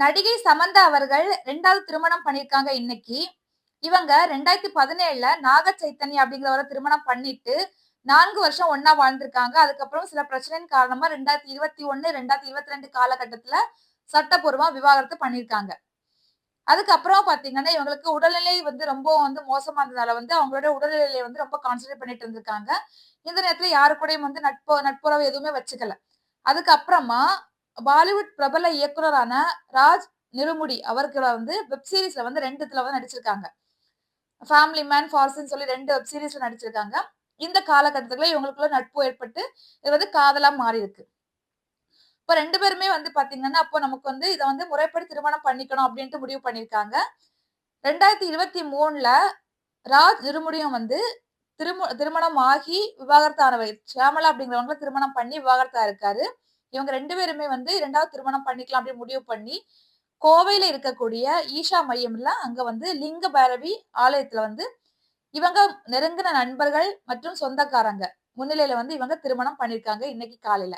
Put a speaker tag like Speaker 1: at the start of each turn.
Speaker 1: நடிகை சமந்தா அவர்கள் ரெண்டாவது திருமணம் பண்ணியிருக்காங்க இன்னைக்கு. இவங்க ரெண்டாயிரத்தி பதினேழுல நாக சைத்தன்யா அப்படிங்கிறவரை திருமணம் பண்ணிட்டு நான்கு வருஷம் ஒன்னா வாழ்ந்திருக்காங்க. அதுக்கப்புறம் சில பிரச்சனையின் காரணமா ரெண்டாயிரத்தி இருபத்தி ஒன்னு ரெண்டாயிரத்தி இருபத்தி ரெண்டு காலகட்டத்துல சட்டப்பூர்வமா விவாகரத்து பண்ணியிருக்காங்க அதுக்கப்புறம் பாத்தீங்கன்னா இவங்களுக்கு உடல்நிலை வந்து ரொம்ப வந்து மோசமா இருந்ததால வந்து அவங்களோட உடல்நிலையை வந்து ரொம்ப கான்சென்ட்ரேட் பண்ணிட்டு இருந்திருக்காங்க. இந்த நேரத்துல யாரு கூடயும் வந்து நட்பு நட்புறவு எதுவுமே வச்சுக்கல. அதுக்கப்புறமா பாலிவுட் பிரபல இயக்குனரான ராஜ் நிருமுடி அவர்களை வந்து வெப் சீரிஸ்ல வந்து ரெண்டு இதுல வந்து நடிச்சிருக்காங்க. ஃபேமிலி மேன் ஃபார்ஸ்ன்னு சொல்லி ரெண்டு வெப் சீரிஸ்ல நடிச்சிருக்காங்க. இந்த காலகட்டத்துல இவங்களுக்குள்ள நட்பு ஏற்பட்டு இது வந்து காதலா மாறி இருக்கு இப்போ ரெண்டு பேருமே வந்து பாத்தீங்கன்னா அப்போ நமக்கு வந்து இதை வந்து முறைப்படி திருமணம் பண்ணிக்கணும் அப்படின்ட்டு முடிவு பண்ணியிருக்காங்க. ரெண்டாயிரத்தி இருபத்தி மூணுல ராஜ் நிருமுடியும் வந்து திரும திருமணம் ஆகி விவாகரத்தானவர் ஷியாமலா அப்படிங்கிறவங்களை திருமணம் பண்ணி விவாகரத்தா இருக்காரு. இவங்க ரெண்டு பேருமே வந்து இரண்டாவது திருமணம் பண்ணிக்கலாம் அப்படின்னு முடிவு பண்ணி கோவையில இருக்கக்கூடிய ஈஷா மையம்ல அங்க வந்து லிங்க பைரவி ஆலயத்துல வந்து இவங்க நெருங்கின நண்பர்கள் மற்றும் சொந்தக்காரங்க முன்னிலையில வந்து இவங்க திருமணம் பண்ணிருக்காங்க இன்னைக்கு காலையில.